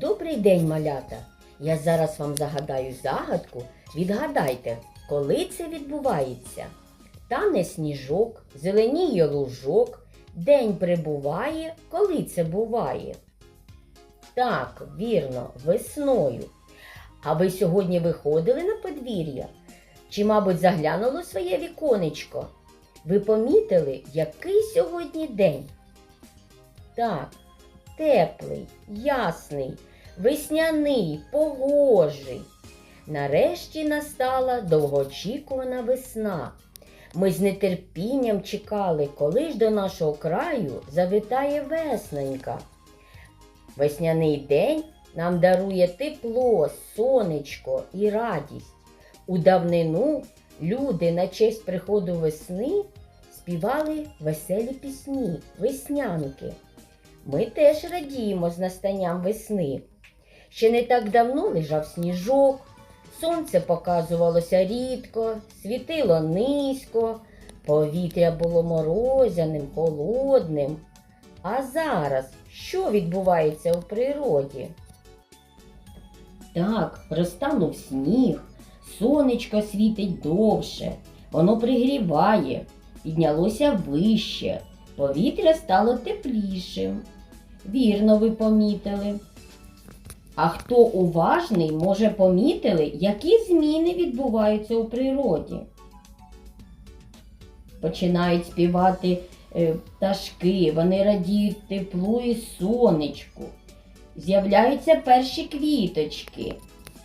Добрий день, малята! Я зараз вам загадаю загадку. Відгадайте, коли це відбувається. Тане сніжок, зеленіє лужок, день прибуває, коли це буває. Так, вірно, весною. А ви сьогодні виходили на подвір'я? Чи, мабуть, заглянули у своє віконечко? Ви помітили, який сьогодні день? Так, теплий, ясний, весняний, погожий. Нарешті настала довгоочікувана весна. Ми з нетерпінням чекали, коли ж до нашого краю завітає весненька. Весняний день нам дарує тепло, сонечко і радість. У давнину люди на честь приходу весни співали веселі пісні, веснянки. Ми теж радіємо з настанням весни. Ще не так давно лежав сніжок, сонце показувалося рідко, світило низько, повітря було морозяним, холодним. А зараз що відбувається у природі? Так, розтанув сніг, сонечко світить довше, воно пригріває, піднялося вище, повітря стало теплішим. Вірно, ви помітили. А хто уважний, може помітили, які зміни відбуваються у природі. Починають співати е, пташки, вони радіють теплу і сонечку. З'являються перші квіточки.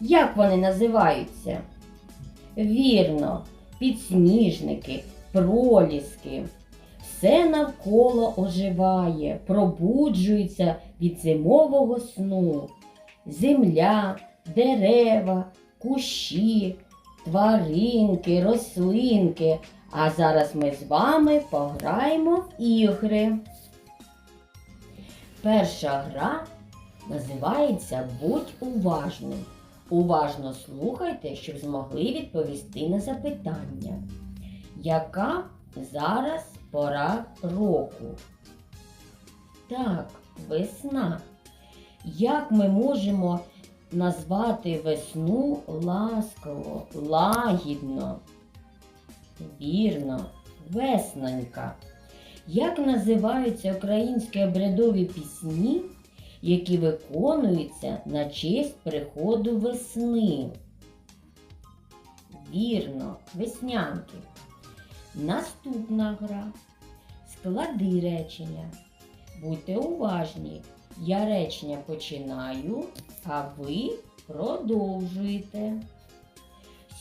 Як вони називаються? Вірно, підсніжники, проліски. Все навколо оживає, пробуджується від зимового сну. Земля, дерева, кущі, тваринки, рослинки. А зараз ми з вами пограємо в ігри. Перша гра називається Будь уважним. Уважно слухайте, щоб змогли відповісти на запитання. Яка зараз пора року? Так, весна. Як ми можемо назвати весну ласково, лагідно? Вірно, веснонька. Як називаються українські обрядові пісні, які виконуються на честь приходу весни? Вірно, веснянки. Наступна гра. Склади речення. Будьте уважні. Я речення починаю, а ви продовжуєте.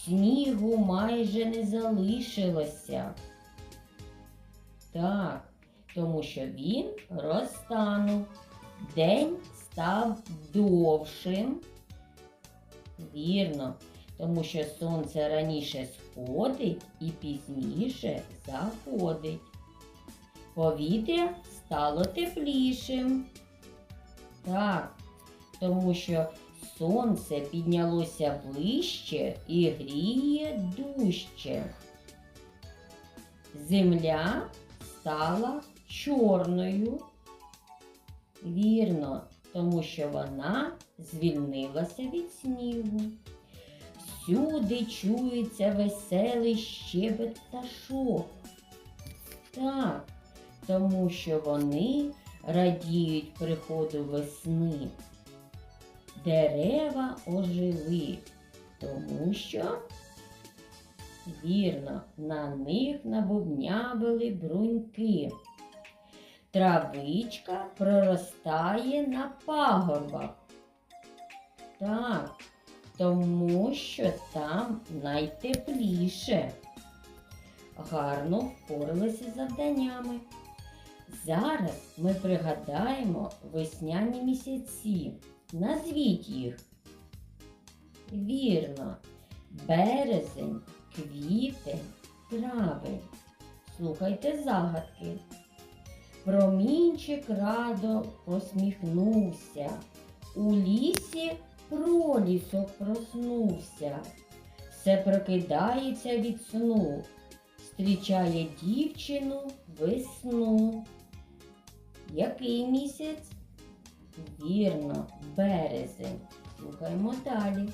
Снігу майже не залишилося. Так, тому що він розтанув. День став довшим. Вірно, тому що сонце раніше сходить і пізніше заходить. Повітря стало теплішим. Так, тому що сонце піднялося ближче і гріє дужче. Земля стала чорною. Вірно, тому що вона звільнилася від снігу. Всюди чується веселий щебет пташок. Так, тому що вони радіють приходу весни. Дерева ожили, тому що, вірно, на них набубнявили бруньки. Травичка проростає на пагорбах. Так, тому що там найтепліше. Гарно впоралися з завданнями. Зараз ми пригадаємо весняні місяці. Назвіть їх. Вірно, березень, квітень, травень. Слухайте загадки. Промінчик радо посміхнувся. У лісі пролісок проснувся. Все прокидається від сну. Зустрічає дівчину весну. Який місяць? Вірно, березень. Слухаємо далі.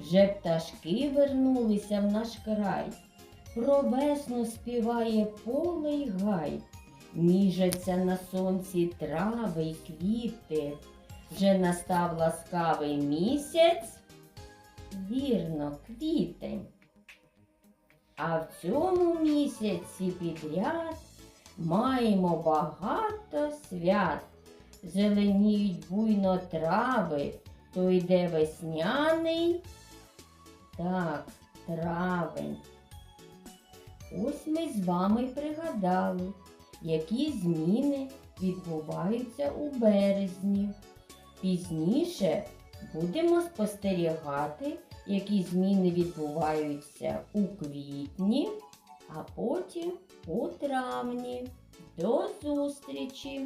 Вже пташки вернулися в наш край. Про весну співає поле гай. Ніжаться на сонці трави й квіти. Вже настав ласкавий місяць. Вірно, квітень. А в цьому місяці підряд маємо багато свят. Зеленіють буйно трави, то йде весняний. Так, травень. Ось ми з вами пригадали, які зміни відбуваються у березні. Пізніше будемо спостерігати, які зміни відбуваються у квітні, а потім у травні. До зустрічі!